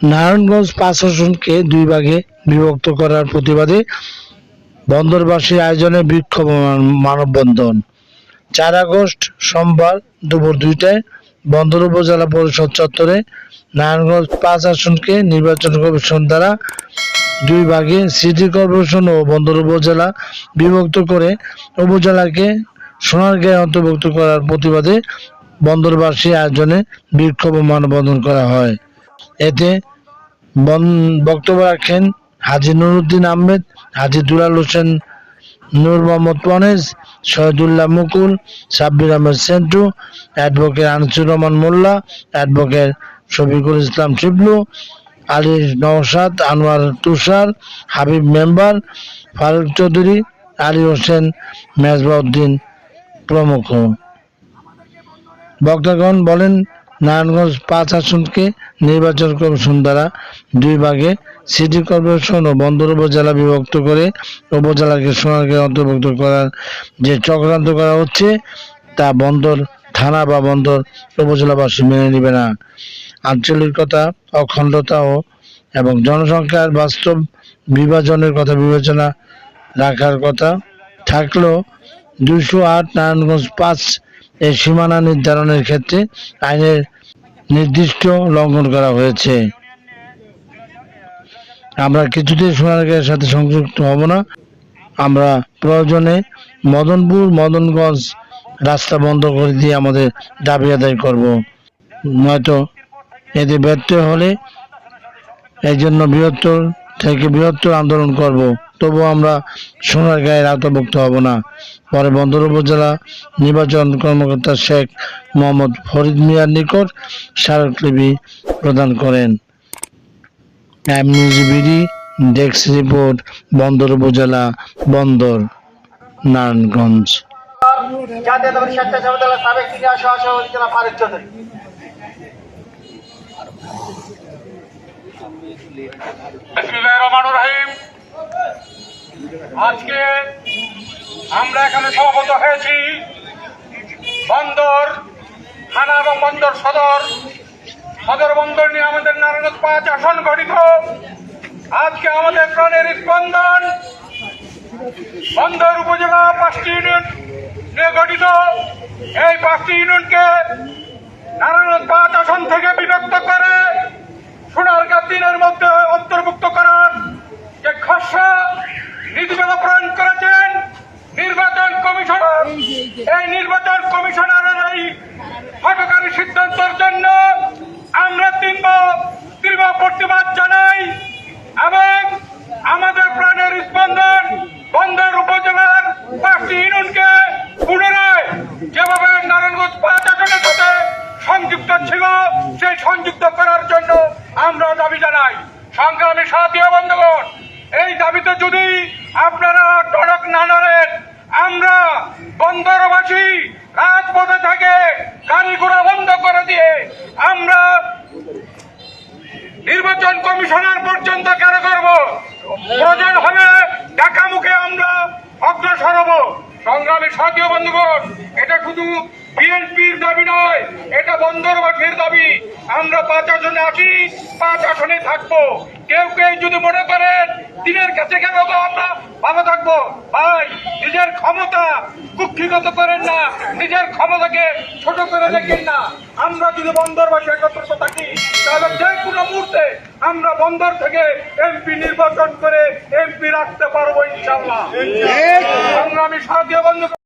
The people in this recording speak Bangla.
নারায়ণগঞ্জ পাঁচ আসনকে দুই ভাগে বিভক্ত করার প্রতিবাদে বন্দরবাসী আয়োজনে বিক্ষোভ মানববন্ধন। চার আগস্ট সোমবার দুপুর দুইটায় বন্দর উপজেলা পরিষদ চত্বরে নারায়ণগঞ্জ পাঁচ আসনকে নির্বাচন কমিশন দ্বারা দুই ভাগে সিটি কর্পোরেশন ও বন্দর উপজেলা বিভক্ত করে উপজেলাকে সোনারগাঁয়ে অন্তর্ভুক্ত করার প্রতিবাদে বন্দরবাসী আয়োজনে বিক্ষোভ মানববন্ধন করা হয়। এতে বক্তব্য রাখেন Haji Nuruddin Ahmed, Haji Dulal Hossain, Nur Mohammad পনেজ Shahidullah Mukul, Sabbir Ahmed Sentu, advocate Anisur Rahman Molla, advocate Shafiqul Islam Shiblu, Ali Naushad, Anwar Tushar, Habib member, Faruk Chowdhury, Ali Hossain Mezbauddin প্রমুখ। বক্তাগণ বলেন নারায়ণগঞ্জ পাঁচ আসনকে নির্বাচন কমিশন দ্বারা দুই ভাগে সিটি কর্পোরেশন ও বন্দর উপজেলা বিভক্ত করে উপজেলাকে সোনারকে অন্তর্ভুক্ত করার যে চক্রান্ত করা হচ্ছে, তা বন্দর, থানা বা বন্দর উপজেলাবাসী মেনে নেবে না। আঞ্চলিকতা অখণ্ডতা ও এবং জনসংখ্যার বাস্তব বিভাজনের কথা বিবেচনা রাখার কথা থাকলেও দুশো আট নারায়ণগঞ্জ পাঁচ এর সীমানা নির্ধারণের ক্ষেত্রে আইনের নির্দিষ্ট লঙ্ঘন করা হয়েছে। আমরা কিছুতেই সোনারগাঁয়ের সাথে সংযুক্ত হব না। আমরা প্রয়োজনে মদনপুর, মদনগঞ্জ রাস্তা বন্ধ করে দিয়ে আমাদের দাবি আদায় করব। নয়তো এতে ব্যর্থ হলে এই জন্য বৃহত্তর থেকে বৃহত্তর আন্দোলন করব। তবু আমরা সোনার গায়ের আওতাভুক্ত হব না। পরে বন্দর উপজেলা নির্বাচন কর্মকর্তা শেখ মোহাম্মদ ফরিদ মিয়ার নিকট স্মারকলিপি প্রদান করেন। ডেস্ক রিপোর্ট বন্দর উপজেলা বন্দর নারায়ণগঞ্জ। জাতীয়তাবাদী স্বেচ্ছাসেবক দলের সাবেক সিনিয়র সহসভাপতি জনাব ফারুক চৌধুরী। বিসমিল্লাহির আজকে আমরা এখানে সমাগত হয়েছি বন্দর, থানা এবং বন্দর সদর। সদর বন্দর নিয়ে আমাদের নারায়ণ পাঁচ আসন গঠিত। আজকে আমাদের প্রাণের স্পন্দন বন্দর উপজেলা পাঁচটি ইউনিয়ন নিয়ে গঠিত। এই পাঁচটি ইউনিয়নকে নারায়ণ পাঁচ আসন থেকে বিভক্ত করে সোনারগাঁ দিনের মধ্যে অন্তর্ভুক্ত করার যে খসড়া নীতিমালা প্রণয়ন করেছেন নির্বাচন কমিশনার এই নির্বাচন কমিশনারের এই হটকারী সিদ্ধান্তের জন্য আমরা তীব্র তীব্র প্রতিবাদ জানাই এবং আমাদের প্রাণের স্পন্দন বন্দর উপজেলার পাঁচটি ইউনিয়নকে পুনরায় যেভাবে নারায়ণগঞ্জ পাঁচ আসনের সাথে সংযুক্ত ছিল সেই সংযুক্ত করার জন্য আমরা দাবি জানাই সংগ্রামী সাথী বন্ধুগণ, এই দাবিতে যদি আপনারা টনক না নড়েন আমরা বন্দরবাসী রাজপথে থেকে গাড়ি ঘোড়া বন্ধ করে দিয়ে আমরা নির্বাচন কমিশনার পর্যন্ত কেন করব? প্রয়োজন হবে ঢাকা মুখে আমরা অগ্রসর হব। সংগ্রামী সাথী বন্ধুগণ, এটা শুধু বিএনপির দাবি নয় এটা বন্দরবাসীর দাবি। আমরা পাঁচ আসনে আছি পাঁচ আসনে থাকব। কেউ কেউ যদি মনে করেন দিনের কাছে কেন আমরা ভালো থাকব? ভাই নিজের ক্ষমতা কুক্ষিগত করেন না নিজের ক্ষমতাকে ছোট করে দেখেন না। আমরা যদি বন্দর বন্দরবাসী একত্রিত থাকি তাহলে যে কোনো মুহূর্তে আমরা বন্দর থেকে এমপি নির্বাচন করে এমপি রাখতে পারব ইনশাল্লাহ সংগ্রামী সাথী ও বন্ধু